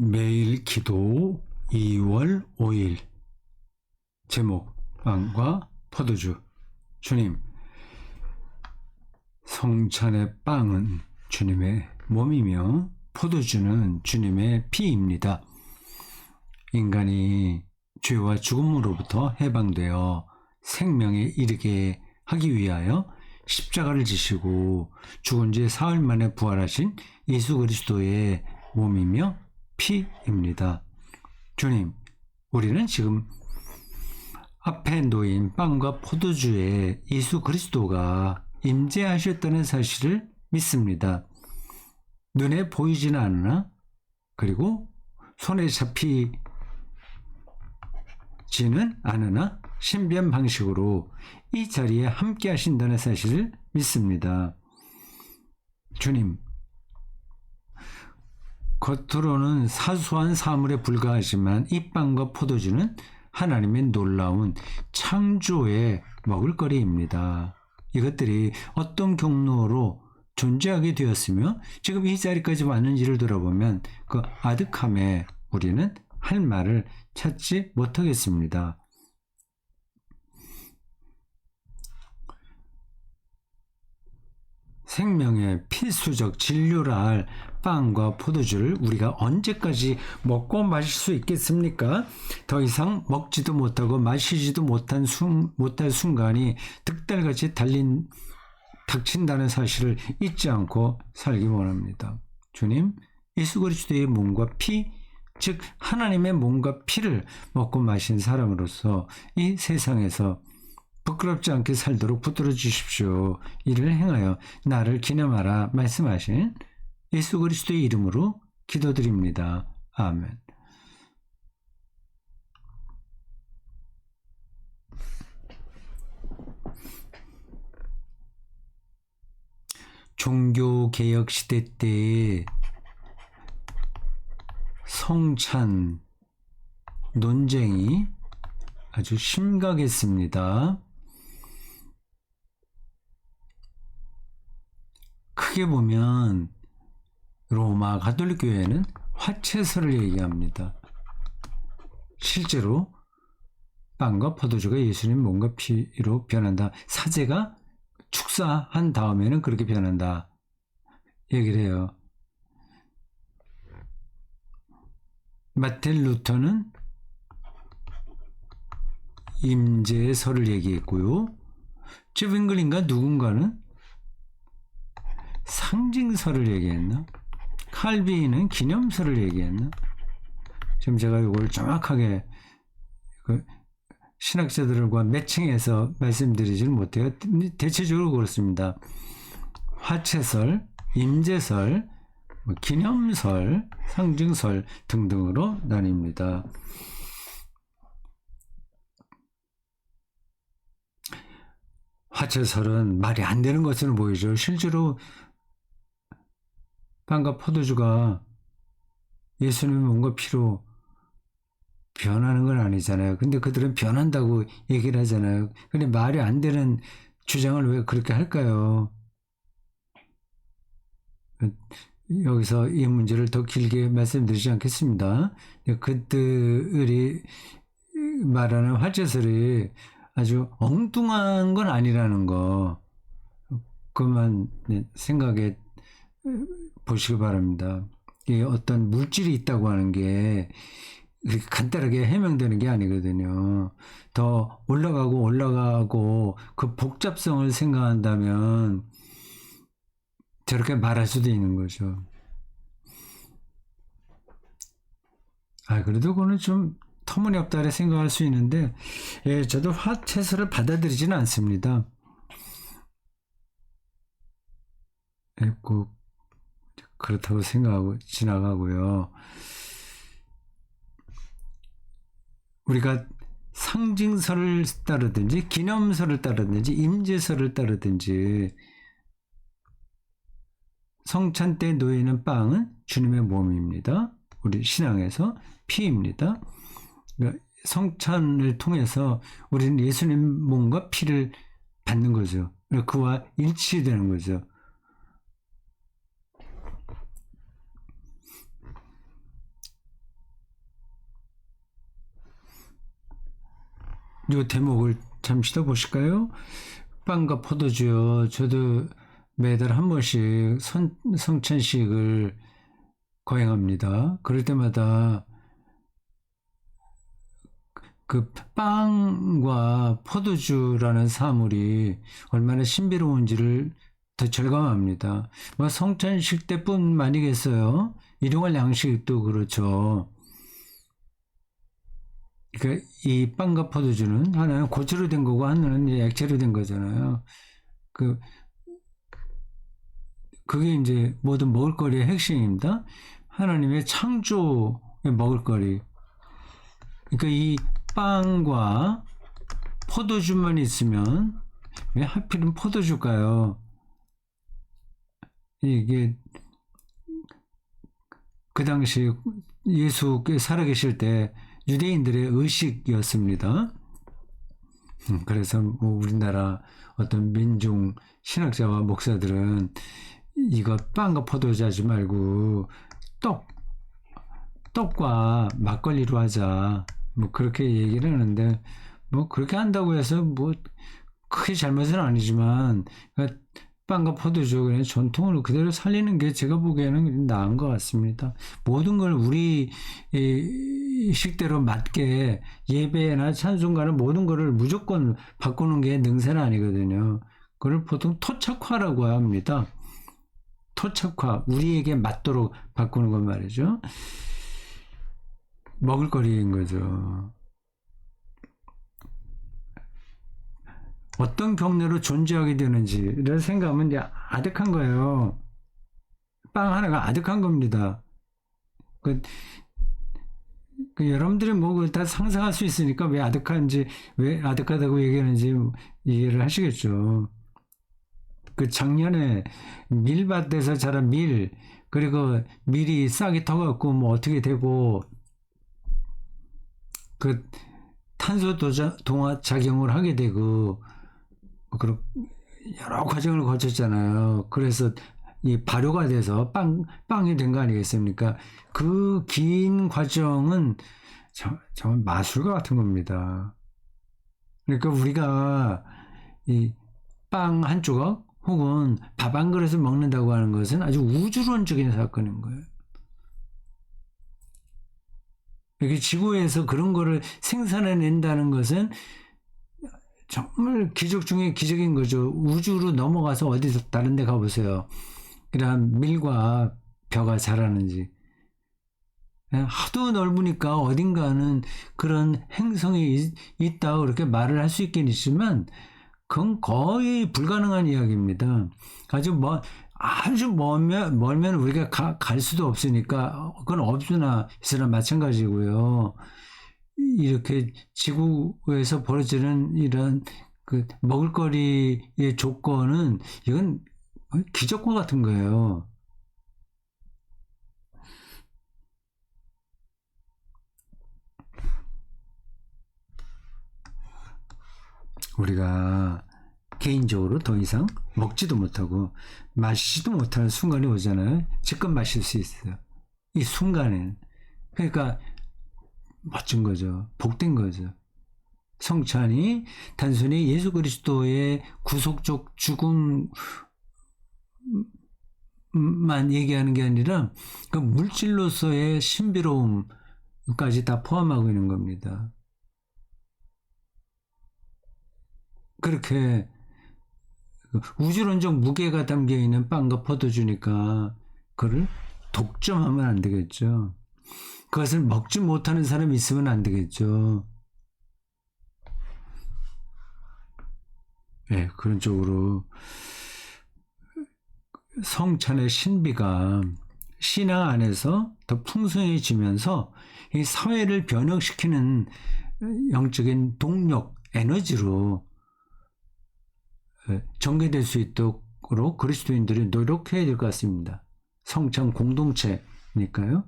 매일 기도 2월 5일 제목 빵과 포도주 주님 성찬의 빵은 주님의 몸이며 포도주는 주님의 피입니다. 인간이 죄와 죽음으로부터 해방되어 생명에 이르게 하기 위하여 십자가를 지시고 죽은 지 사흘 만에 부활하신 예수 그리스도의 몸이며 피입니다. 주님, 우리는 지금 앞에 놓인 빵과 포도주에 예수 그리스도가 임재하셨다는 사실을 믿습니다. 눈에 보이지는 않으나 그리고 손에 잡히지는 않으나 신비한 방식으로 이 자리에 함께 하신다는 사실을 믿습니다. 주님, 겉으로는 사소한 사물에 불과하지만 이 빵과 포도주는 하나님의 놀라운 창조의 먹을거리입니다. 이것들이 어떤 경로로 존재하게 되었으며 지금 이 자리까지 왔는지를 돌아보면 그 아득함에 우리는 할 말을 찾지 못하겠습니다. 생명의 필수적 진료라 할 빵과 포도주를 우리가 언제까지 먹고 마실 수 있겠습니까? 더 이상 먹지도 못하고 마시지도 못한 순, 못할 순간이 득달같이 달린 닥친다는 사실을 잊지 않고 살기 원합니다. 주님, 예수 그리스도의 몸과 피, 즉 하나님의 몸과 피를 먹고 마신 사람으로서 이 세상에서 부끄럽지 않게 살도록 붙들어 주십시오. 이를 행하여 나를 기념하라 말씀하신 예수 그리스도의 이름으로 기도드립니다. 아멘. 종교 개혁 시대 때 성찬 논쟁이 아주 심각했습니다. 크게 보면 로마 가톨릭 교회는 화채설을 얘기합니다. 실제로 빵과 포도주가 예수님 몸과 피로 변한다. 사제가 축사한 다음에는 그렇게 변한다. 얘기를 해요. 마틴 루터는 임재설을 얘기했고요. 쯔빙글인가 누군가는 상징설을 얘기했나? 칼빈은 기념설을 얘기했나? 지금 제가 이걸 정확하게 그 신학자들과 매칭해서 말씀드리지는 못해요. 대체적으로 그렇습니다. 화채설, 임재설, 뭐 기념설, 상징설 등등으로 나뉩니다. 화채설은 말이 안 되는 것으로 보이죠. 실제로 빵과 포도주가 예수님의 뭔가 피로 변하는 건 아니잖아요. 근데 그들은 변한다고 얘기를 하잖아요. 근데 말이 안 되는 주장을 왜 그렇게 할까요? 여기서 이 문제를 더 길게 말씀드리지 않겠습니다. 그들이 말하는 화제설이 아주 엉뚱한 건 아니라는 거, 그만 생각해 보시기 바랍니다. 어떤 물질이 있다고 하는 게 간단하게 해명되는 게 아니거든요. 더 올라가고 올라가고 그 복잡성을 생각한다면 저렇게 말할 수도 있는 거죠. 아, 그래도 그거는 좀 터무니없다고 생각할 수 있는데, 예, 저도 화채설을 받아들이지는 않습니다. 예, 꼭 그렇다고 생각하고 지나가고요. 우리가 상징설을 따르든지 기념설을 따르든지 임재설을 따르든지 성찬 때 놓이는 빵은 주님의 몸입니다. 우리 신앙에서 피입니다. 그러니까 성찬을 통해서 우리는 예수님 몸과 피를 받는 거죠. 그와 일치되는 거죠. 요 대목을 잠시 더 보실까요? 빵과 포도주요. 저도 매달 한 번씩 선, 성찬식을 거행합니다. 그럴 때마다 그 빵과 포도주라는 사물이 얼마나 신비로운지를 더 절감합니다. 뭐 성찬식 때뿐만이겠어요. 일용할 양식도 그렇죠. 그러니까 이 빵과 포도주는 하나는 고체로 된 거고 하나는 이제 액체로 된 거잖아요. 그 그게 이제 모든 먹을거리의 핵심입니다. 하나님의 창조의 먹을거리. 그러니까 이 빵과 포도주만 있으면 왜 하필은 포도주가요? 이게 그 당시 예수께 살아계실 때 유대인들의 의식이었습니다. 음, 그래서 뭐 우리나라 어떤 민중 신학자와 목사들은 이거 빵과 포도주 하지 말고 떡 떡과 막걸리로 하자 뭐 그렇게 얘기를 하는데 뭐 그렇게 한다고 해서 뭐 크게 잘못은 아니지만 그러니까 빵과 포도주 그냥 전통을 그대로 살리는 게 제가 보기에는 나은 것 같습니다. 모든 걸 우리 이 식대로 맞게 예배나 찬송가는 모든 거를 무조건 바꾸는 게 능사는 아니거든요. 그걸 보통 토착화라고 합니다. 토착화, 우리에게 맞도록 바꾸는 건 말이죠. 먹을거리인 거죠. 어떤 경로로 존재하게 되는지를 생각하면 이제 아득한 거예요. 빵 하나가 아득한 겁니다. 그, 그 여러분들이 뭐다 상상할 수 있으니까 왜 아득한지, 왜 아득하다고 얘기하는지 이해를 하시겠죠. 그 작년에 밀밭에서 자란 밀, 그리고 밀이 싹이 터갖고 뭐 어떻게 되고, 그 탄소 동화 작용을 하게 되고, 뭐 그런 여러 과정을 거쳤잖아요. 그래서 이 발효가 돼서 빵, 빵이 된 거 아니겠습니까? 그 긴 과정은 정, 정말 마술과 같은 겁니다. 그러니까 우리가 이 빵 한 조각 혹은 밥 한 그릇을 먹는다고 하는 것은 아주 우주론적인 사건인 거예요. 이렇게 지구에서 그런 거를 생산해낸다는 것은 정말 기적 중에 기적인 거죠. 우주로 넘어가서 어디서 다른 데 가보세요. 그런 밀과 벼가 자라는지. 하도 넓으니까 어딘가는 그런 행성이 있, 다 그렇게 말을 할 수 있긴 있지만 그건 거의 불가능한 이야기입니다. 아주 뭐 아주 멀면 멀면 우리가 가, 갈 수도 없으니까 그건 없으나 있으나 마찬가지고요. 이렇게 지구에서 벌어지는 이런 그 먹을거리의 조건은 이건 기적과 같은 거예요. 우리가 개인적으로 더 이상 먹지도 못하고 마시지도 못하는 순간이 오잖아요. 지금 마실 수 있어요. 이 순간에는. 그러니까 멋진 거죠. 복된 거죠. 성찬이 단순히 예수 그리스도의 구속적 죽음만 얘기하는 게 아니라 그 물질로서의 신비로움까지 다 포함하고 있는 겁니다. 그렇게 우주론적 무게가 담겨 있는 빵과 포도주니까 그를 독점하면 안 되겠죠. 그것을 먹지 못하는 사람이 있으면 안 되겠죠. 예, 네, 그런 쪽으로 성찬의 신비가 신앙 안에서 더 풍성해지면서 이 사회를 변혁시키는 영적인 동력, 에너지로 예, 전개될 수 있도록 그리스도인들이 노력해야 될 것 같습니다. 성찬 공동체니까요.